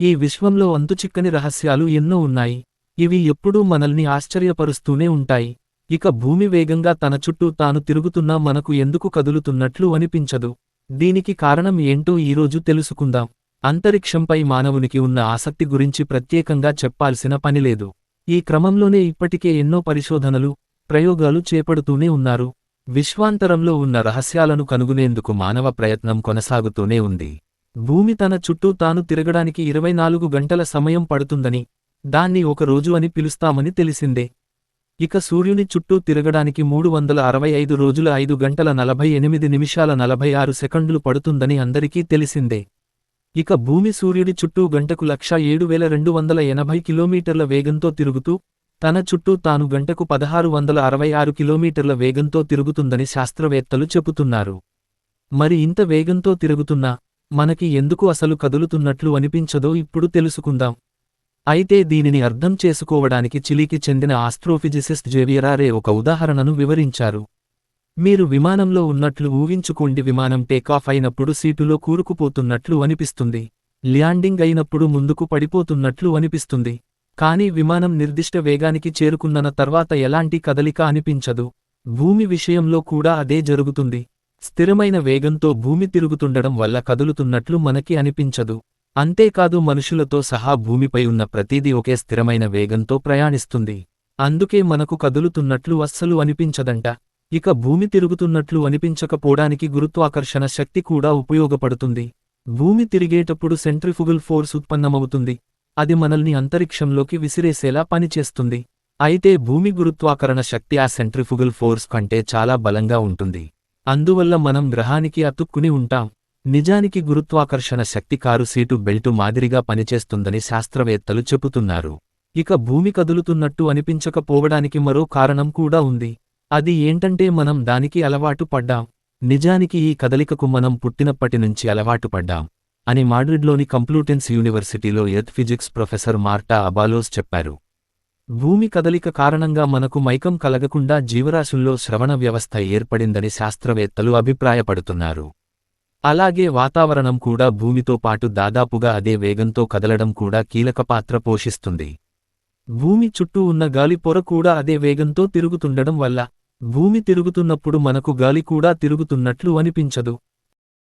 ఈ విశ్వంలో అంతుచిక్కని రహస్యాలు ఎన్నో ఉన్నాయి. ఇవి ఎప్పుడూ మనల్ని ఆశ్చర్యపరుస్తూనే ఉంటాయి. ఇక భూమి వేగంగా తన చుట్టూ తాను తిరుగుతున్నా మనకు ఎందుకు కదులుతున్నట్లు అనిపించదు. దీనికి కారణం ఏంటో ఈరోజు తెలుసుకుందాం. అంతరిక్షంపై మానవునికి ఉన్న ఆసక్తి గురించి ప్రత్యేకంగా చెప్పాల్సిన పనిలేదు ఈ క్రమంలోనే ఇప్పటికే ఎన్నో పరిశోధనలు ప్రయోగాలు చేపడుతూనే ఉన్నారు. విశ్వాంతరంలో ఉన్న రహస్యాలను కనుగొనేందుకు మానవ ప్రయత్నం కొనసాగుతూనే ఉంది. భూమి తన చుట్టూ తాను తిరగడానికి ఇరవై నాలుగు గంటల సమయం పడుతుందని దాన్ని ఒక రోజు అని పిలుస్తామని తెలిసిందే. ఇక సూర్యుని చుట్టూ తిరగడానికి మూడు వందల అరవై ఐదు రోజుల ఐదు గంటల నలభై ఎనిమిది నిమిషాల నలభై ఆరు సెకండ్లు పడుతుందని అందరికీ తెలిసిందే. ఇక భూమి సూర్యుడి చుట్టూ గంటకు లక్ష ఏడు వేల రెండు వందల ఎనభై కిలోమీటర్ల వేగంతో తిరుగుతూ తన చుట్టూ తాను గంటకు పదహారు వందల అరవై ఆరు కిలోమీటర్ల వేగంతో తిరుగుతుందని శాస్త్రవేత్తలు చెబుతున్నారు. మరి ఇంత వేగంతో తిరుగుతున్నా మనకి ఎందుకు అసలు కదులుతున్నట్లు అనిపించదో ఇప్పుడు తెలుసుకుందాం. అయితే దీనిని అర్థం చేసుకోవడానికి చిలీకి చెందిన ఆస్ట్రోఫిజిసిస్ట్ జేవియరారే ఒక ఉదాహరణను వివరించారు. మీరు విమానంలో ఉన్నట్లు ఊహించుకోండి విమానం టేకాఫ్ అయినప్పుడు సీటులో కూరుకుపోతున్నట్లు అనిపిస్తుంది. ల్యాండింగ్ అయినప్పుడు ముందుకు పడిపోతున్నట్లు అనిపిస్తుంది. కానీ విమానం నిర్దిష్ట వేగానికి చేరుకున్నన తర్వాత ఎలాంటి కదలిక అనిపించదు. భూమి విషయంలో కూడా అదే జరుగుతుంది. స్థిరమైన వేగంతో భూమి తిరుగుతుండడం వల్ల కదులుతున్నట్లు మనకి అనిపించదు. అంతేకాదు మనుషులతో సహా భూమిపై ఉన్న ప్రతిదీ ఒకే స్థిరమైన వేగంతో ప్రయాణిస్తుంది. అందుకే మనకు కదులుతున్నట్లు అస్సలు అనిపించదంట. ఇక భూమి తిరుగుతున్నట్లు అనిపించకపోవడానికి గురుత్వాకర్షణ శక్తి కూడా ఉపయోగపడుతుంది. భూమి తిరిగేటప్పుడు సెంట్రిఫుగల్ ఫోర్స్ ఉత్పన్నమవుతుంది. అది మనల్ని అంతరిక్షంలోకి విసిరేసేలా పనిచేస్తుంది. అయితే భూమి గురుత్వాకరణ శక్తి ఆ సెంట్రిఫుగల్ ఫోర్స్ కంటే చాలా బలంగా ఉంటుంది. అందువల్ల మనం గ్రహానికి అతుక్కుని ఉంటాం. నిజానికి గురుత్వాకర్షణ శక్తి కారు సీటు బెల్టు మాదిరిగా పనిచేస్తుందని శాస్త్రవేత్తలు చెబుతున్నారు. ఇక భూమి కదులుతున్నట్టు అనిపించకపోవడానికి మరో కారణం కూడా ఉంది. అది ఏంటంటే మనం దానికి అలవాటు పడ్డాం. నిజానికి ఈ కదలికకు మనం పుట్టినప్పటి నుంచి అలవాటు పడ్డాం. అని మాడ్రిడ్లోని కంప్లూటెన్స్ యూనివర్సిటీలో earth physics professor Marta Abalos చెప్పారు. భూమి కదలిక కారణంగా మనకు మైకం కలగకుండా జీవరాశుల్లో శ్రవణ వ్యవస్థ ఏర్పడిందని శాస్త్రవేత్తలు అభిప్రాయపడుతున్నారు. అలాగే వాతావరణం కూడా భూమితో పాటు దాదాపుగా అదే వేగంతో కదలడం కూడా కీలక పాత్ర పోషిస్తుంది. భూమి చుట్టూ ఉన్న గాలి పొర కూడా అదే వేగంతో తిరుగుతుండడం వల్ల భూమి తిరుగుతున్నప్పుడు మనకు గాలి కూడా తిరుగుతున్నట్లు అనిపించదు.